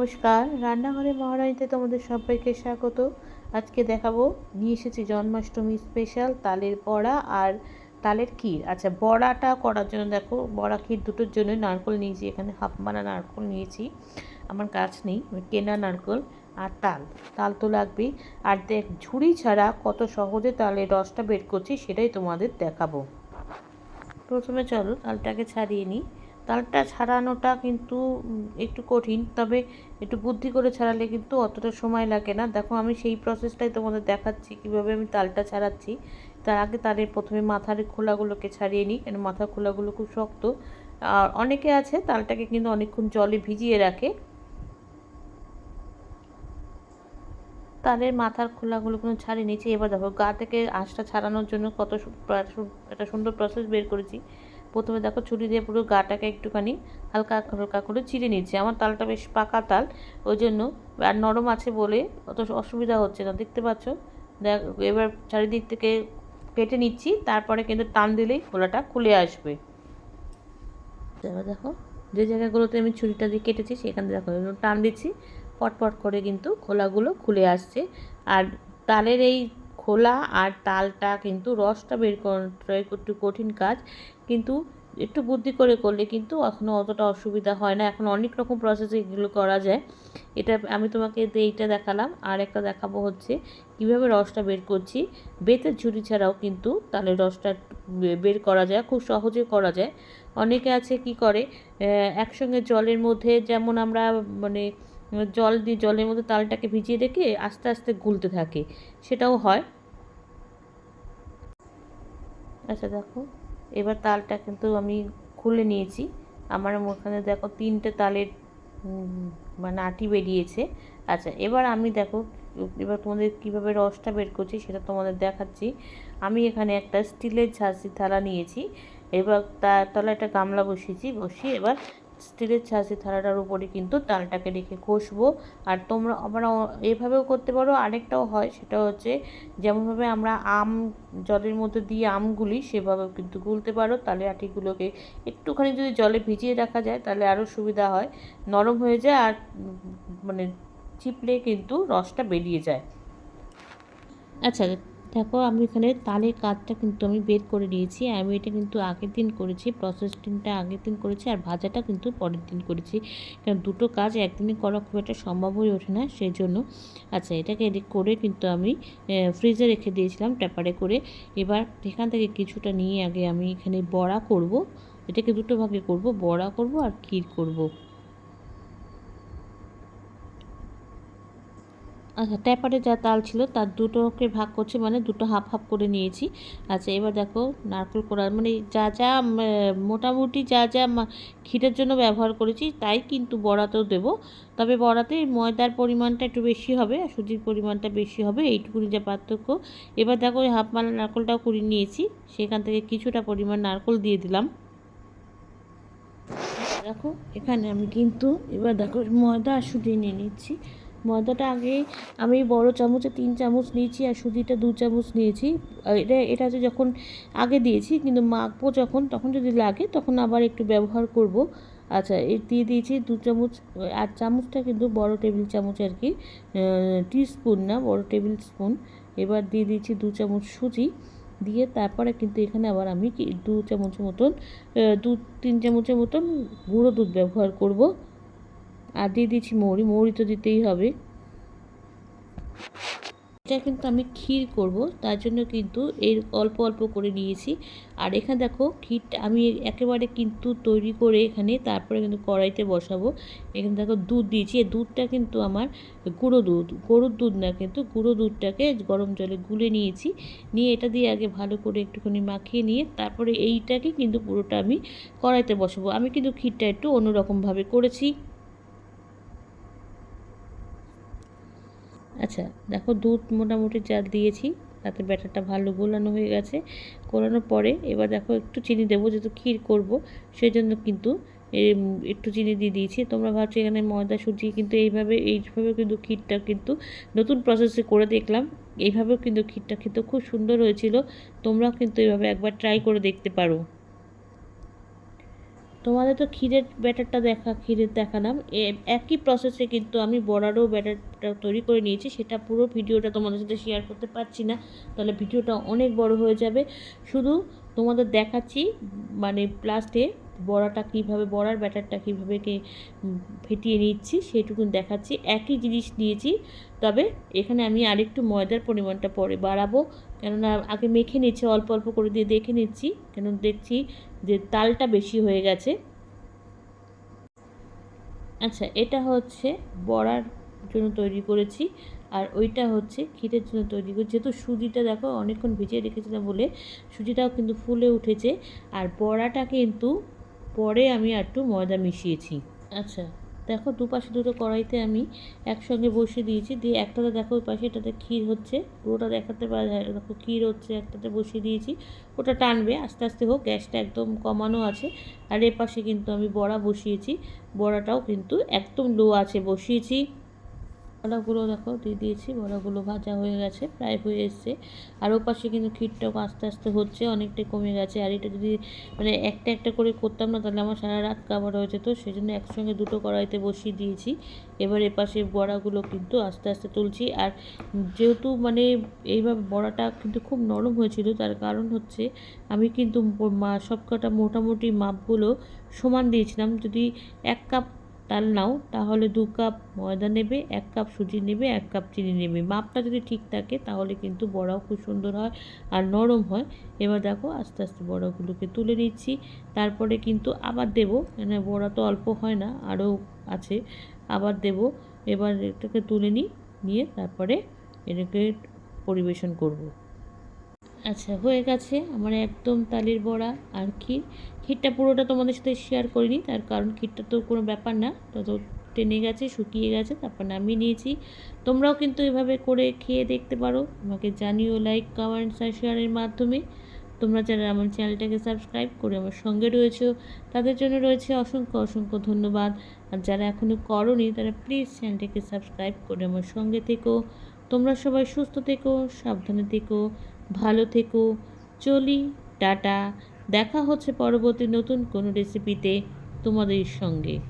নমস্কার। রান্নাঘরে মহারানীতে তোমাদের সবাইকে স্বাগত। আজকে দেখাবো, নিয়ে এসেছি জন্মাষ্টমী স্পেশাল তালের বড়া আর তালের ক্ষীর। আচ্ছা বড়াটা করার জন্য দেখো, বড়া, ক্ষীর দুটোর জন্য নারকল নিয়েছি। এখানে হাফ মানা নারকল নিয়েছি। আমার গাছ নেই কেনা নারকল আর তাল। তাল তো লাগবেই। আর দেখ, ঝুড়ি ছাড়া কত সহজে তালের রসটা বের করছি, সেটাই তোমাদের দেখাবো। প্রথমে চলো তালটাকে ছাড়িয়ে নিই। তালটা ছাড়ানোটা কিন্তু একটু কঠিন, তবে একটু বুদ্ধি করে ছাড়ালে কিন্তু অতটা সময় লাগে না। দেখো, আমি সেই প্রসেসটাই তোমাদের দেখাচ্ছি, কীভাবে আমি তালটা ছাড়াচ্ছি। তার আগে তালের প্রথমে মাথার খোলাগুলোকে ছাড়িয়ে নিই, কেন মাথার খোলাগুলো খুব শক্ত। আর অনেকে আছে, তালটাকে কিন্তু অনেকক্ষণ জলে ভিজিয়ে রাখে। তালের মাথার খোলাগুলো কোনো ছাড়িয়ে নিয়েছি। এবার দেখো, গা থেকে আঁশটা ছাড়ানোর জন্য কত একটা সুন্দর প্রসেস বের করেছি। প্রথমে দেখো ছুরি দিয়ে পুরো গাটাকে একটুখানি হালকা হালকা করে চিড়ে নিচ্ছে। আমার তালটা বেশ পাকা তাল, ওই জন্য আর নরম আছে বলে অত অসুবিধা হচ্ছে না। দেখতে পাচ্ছ? দেখ, এবার চারিদিক থেকে কেটে নিচ্ছি, তারপরে কিন্তু টান দিলেই খোলাটা খুলে আসবে। এবার দেখো, যে জায়গাগুলোতে আমি ছুরিটা দিয়ে কেটেছি, সেখানে দেখো টান দিচ্ছি। পটপট করে কিন্তু খোলাগুলো খুলে আসছে। আর তালের এই খোলা আর তালটা কিন্তু রসটা বের করাটা একটু কঠিন কাজ। কিন্তু একটু বুদ্ধি করে করলে কিন্তু এখনও অতটা অসুবিধা হয় না। এখন অনেক রকম প্রসেসে এগুলো করা যায়। এটা আমি তোমাকে এইটা দেখালাম। আর একটা দেখাবো হচ্ছে কীভাবে রসটা বের করছি। বেতের ঝুড়ি ছাড়াও কিন্তু তাহলে রসটা বের করা যায়, খুব সহজে করা যায়। অনেকে আছে কি করে একসঙ্গে জলের মধ্যে যেমন আমরা মানে জল দিয়ে জলের মধ্যে তালটাকে ভিজিয়ে রেখে আস্তে আস্তে গুলতে থাকে, সেটাও হয়। আচ্ছা দেখো। এবার তালটা কিন্তু আমি খুলে নিয়েছি। আমার ওখানে দেখো তিনটে তালের মানে আটি বেরিয়েছে। আচ্ছা এবার আমি দেখো, এবার তোমাদের কীভাবে রসটা বের করছি সেটা তোমাদের দেখাচ্ছি। আমি এখানে একটা স্টিলের ঝাঁসি থালা নিয়েছি। এবার তার তলায় একটা গামলা বসিয়েছি। বসিয়ে এবার স্টিলের ছাঁচি থালাটার উপরে কিন্তু তালটাকে রেখে কষবো আর তোমরা, আমরা এভাবেও করতে পারো। আরেকটাও হয়, সেটা হচ্ছে যেমনভাবে আমরা আম, জলের মধ্যে দিয়ে আমগুলি সেভাবেও কিন্তু গুলতে পারো। তালে আটিগুলোকে একটুখানি যদি জলে ভিজিয়ে রাখা যায়, তাহলে আরও সুবিধা হয়। নরম হয়ে যায় আর মানে চিপলে কিন্তু রসটা বেরিয়ে যায়। আচ্ছা দেখো, আমি এখানে তালের কাজটা কিন্তু আমি বের করে নিয়েছি। আমি এটা কিন্তু আগের দিন করেছি প্রসেসিংটা আগের দিন করেছি আর ভাজাটা কিন্তু পরের দিন করেছি। কারণ দুটো কাজ একদিনে করা খুব একটা সম্ভব হয়ে ওঠে না, সেই জন্য। আচ্ছা এটাকে করে কিন্তু আমি ফ্রিজে রেখে দিয়েছিলাম ট্যাপারে করে। এবার এখান থেকে কিছুটা নিয়ে আগে আমি এখানে বড়া করব। এটাকে দুটো ভাগে করব, বড়া করব আর ক্ষীর করব। আচ্ছা ট্যাপারে যা তাল ছিল তার দুটোকে ভাগ করছে মানে দুটো হাফ হাফ করে নিয়েছি। আচ্ছা এবার দেখো নারকেল কোড়া মানে যা যা মোটামুটি যা যা ক্ষীরের জন্য ব্যবহার করেছি, তাই কিন্তু বড়াতেও দেব। তবে বড়াতে ময়দার পরিমাণটা একটু বেশি হবে, আর সুজির পরিমাণটা বেশি হবে, এইটুকুনি যা পার্থক্য। এবার দেখো ওই হাফ মালা নারকেলটাও কুড়িয়ে নিয়েছি, সেখান থেকে কিছুটা পরিমাণ নারকেল দিয়ে দিলাম। দেখো, এখানে আমি কিন্তু এবার দেখো ময়দা আর সুজি নিয়ে নিচ্ছি। ময়দাটা আগে আমি বড় চামচে তিন চামচ নিয়েছি আর সুজিটা দু চামচ নিয়েছি। এটা এটা হচ্ছে যখন আগে দিয়েছি, কিন্তু মাখবো যখন, তখন যদি লাগে, তখন আবার একটু ব্যবহার করব। আচ্ছা এই দিয়ে দিয়েছি দু চামচ আর চামচটা কিন্তু বড় টেবিল চামচ আর কি টি স্পুন না, বড় টেবিল স্পুন। এবার দিয়ে দিয়েছি দু চামচ সুজি। দিয়ে তারপরে কিন্তু এখানে আবার আমি দু চামচের মতন দু, তিন চামচের মতন গুঁড়ো দুধ ব্যবহার করব। আর দিয়ে দিয়েছি মৌরি মৌরি তো দিতেই হবে। এটা কিন্তু আমি ক্ষীর করব, তার জন্য কিন্তু এর অল্প অল্প করে নিয়েছি। আর এখানে দেখো, ক্ষীরটা আমি একেবারে কিন্তু তৈরি করে এখানে তারপরে কিন্তু কড়াইতে বসাবো। এখানে দেখো দুধ দিয়েছি, এই দুধটা কিন্তু আমার গুঁড়ো দুধ, গরুর দুধ না কিন্তু গুঁড়ো দুধটাকে গরম জলে গুলে নিয়েছি। নিয়ে এটা দিয়ে আগে ভালো করে একটুখানি মাখিয়ে নিয়ে তারপরে এইটাকে কিন্তু পুরোটা আমি কড়াইতে বসাবো। আমি কিন্তু ক্ষীরটা একটু অন্যরকমভাবে করেছি। আচ্ছা দেখো দুধ মোটামুটি যা দিয়েছি, তাতে ব্যাটারটা ভালো গোলানো হয়ে গেছে। গোলানোর পরে এবার দেখো একটু চিনি দেবো, যেহেতু ক্ষীর করব সেই জন্য কিন্তু একটু চিনি দিয়ে দিয়েছি। তোমরা ভাবছ এখানে ময়দা সুজি, কিন্তু এইভাবে এইভাবে কিন্তু ক্ষীরটা কিন্তু নতুন প্রসেসে করে দেখলাম। এইভাবেও কিন্তু ক্ষীরটা খেতে খুব সুন্দর হয়েছিল। তোমরাও কিন্তু এইভাবে একবার ট্রাই করে দেখতে পারো। তোমাদের তো ক্ষীরের ব্যাটারটা দেখা, ক্ষীরের দেখালাম একই প্রসেসে কিন্তু আমি বড়ারও ব্যাটারটা তৈরি করে নিয়েছি, সেটা পুরো ভিডিওটা তোমাদের সাথে শেয়ার করতে পারছি না। তাহলে ভিডিওটা অনেক বড় হয়ে যাবে। শুধু তোমাদের দেখাচ্ছি মানে লাস্টে বড়াটা কীভাবে, বড়ার ব্যাটারটা কীভাবে কে ফেটিয়ে নিচ্ছি সেটুকুন দেখাচ্ছি। একই জিনিস নিয়েছি, তবে এখানে আমি আরেকটু ময়দার পরিমাণটা পরে বাড়াবো। কেননা আগে মেখে নিচ্ছি, অল্প অল্প করে দিয়ে দেখে নিচ্ছি, কেন দেখছি যে তালটা বেশি হয়ে গেছে। আচ্ছা এটা হচ্ছে বড়ার জন্য তৈরি করেছি, আর ওইটা হচ্ছে ক্ষীরের জন্য তৈরি করেছি। যেহেতু সুজিটা দেখো অনেকক্ষণ ভিজিয়ে রেখেছিলাম বলে সুজিটাও কিন্তু ফুলে উঠেছে, আর বড়াটা কিন্তু পরে আমি একটু ময়দা মিশিয়েছি। আচ্ছা দেখো দুপাশে দুটো কড়াইতে আমি একসঙ্গে বসিয়ে দিয়েছি। দিয়ে একটাতে দেখো ওই পাশে এটাতে ক্ষীর হচ্ছে। পুরোটা দেখাতে পারা যায় দেখো ক্ষীর হচ্ছে, একটাতে বসিয়ে দিয়েছি। ওটা টানবে, আস্তে আস্তে হোক, গ্যাসটা একদম কমানো আছে। আর এ পাশে কিন্তু আমি বড়া বসিয়েছি। বড়াটাও কিন্তু একদম লো আছে, বসিয়েছি। বড়াগুলো দেখো দিয়ে দিয়েছি, বড়াগুলো ভাজা হয়ে গেছে প্রায় হয়ে এসছে। আর ও পাশে কিন্তু ক্ষীরটাও আস্তে আস্তে হচ্ছে, অনেকটাই কমে গেছে। আর এটা যদি মানে একটা একটা করে করতাম না, তাহলে আমার সারা রাত কাভার হয়ে যেত। সেই জন্য একসঙ্গে দুটো কড়াইতে বসিয়ে দিয়েছি। এবার এপাশে বড়াগুলো কিন্তু আস্তে আস্তে তুলছি। আর যেহেতু মানে এইভাবে বড়াটা কিন্তু খুব নরম হয়েছিল, তার কারণ হচ্ছে আমি কিন্তু সবকটা মোটামুটি মাপগুলো সমান দিয়েছিলাম। যদি এক কাপ তাল নাও, তাহলে দু কাপ ময়দা নেবে, এক কাপ সুজি নেবে, এক কাপ চিনি নেবে। মাপটা যদি ঠিক থাকে, তাহলে কিন্তু বড়াও খুব সুন্দর হয় আর নরম হয়। এবার দেখো আস্তে আস্তে বড়াগুলোকে তুলে নিচ্ছি। তারপরে কিন্তু আবার দেবো মানে বড়া তো অল্প হয় না, আরও আছে। আবার দেব, এবার এটাকে তুলে নিই নিয়ে তারপরে এটাকে পরিবেশন করব। আচ্ছা হয়ে গেছে আমার একদম তালির বড়া আর ক্ষীর। ক্ষীরটা পুরোটা তোমাদের সাথে শেয়ার করিনি, তার কারণ ক্ষীরটা তো কোনো ব্যাপার না। তত টেনে গেছে, শুকিয়ে গেছে, তারপর নামিয়ে নিয়েছি। তোমরাও কিন্তু এভাবে করে খেয়ে দেখতে পারো। আমাকে জানিও লাইক কমেন্টস আর শেয়ারের মাধ্যমে। তোমরা যারা আমার চ্যানেলটাকে সাবস্ক্রাইব করে আমার সঙ্গে রয়েছো, তাদের জন্য রয়েছে অসংখ্য অসংখ্য ধন্যবাদ। আর যারা এখনও করনি, তারা প্লিজ চ্যানেলটাকে সাবস্ক্রাইব করে আমার সঙ্গে থেকো। তোমরা সবাই সুস্থ থেকো, সাবধানে থেকো। ভালো থেকো। চলি টাটা। দেখা হচ্ছে পরবর্তী নতুন কোনো রেসিপিতে তোমাদের সঙ্গে।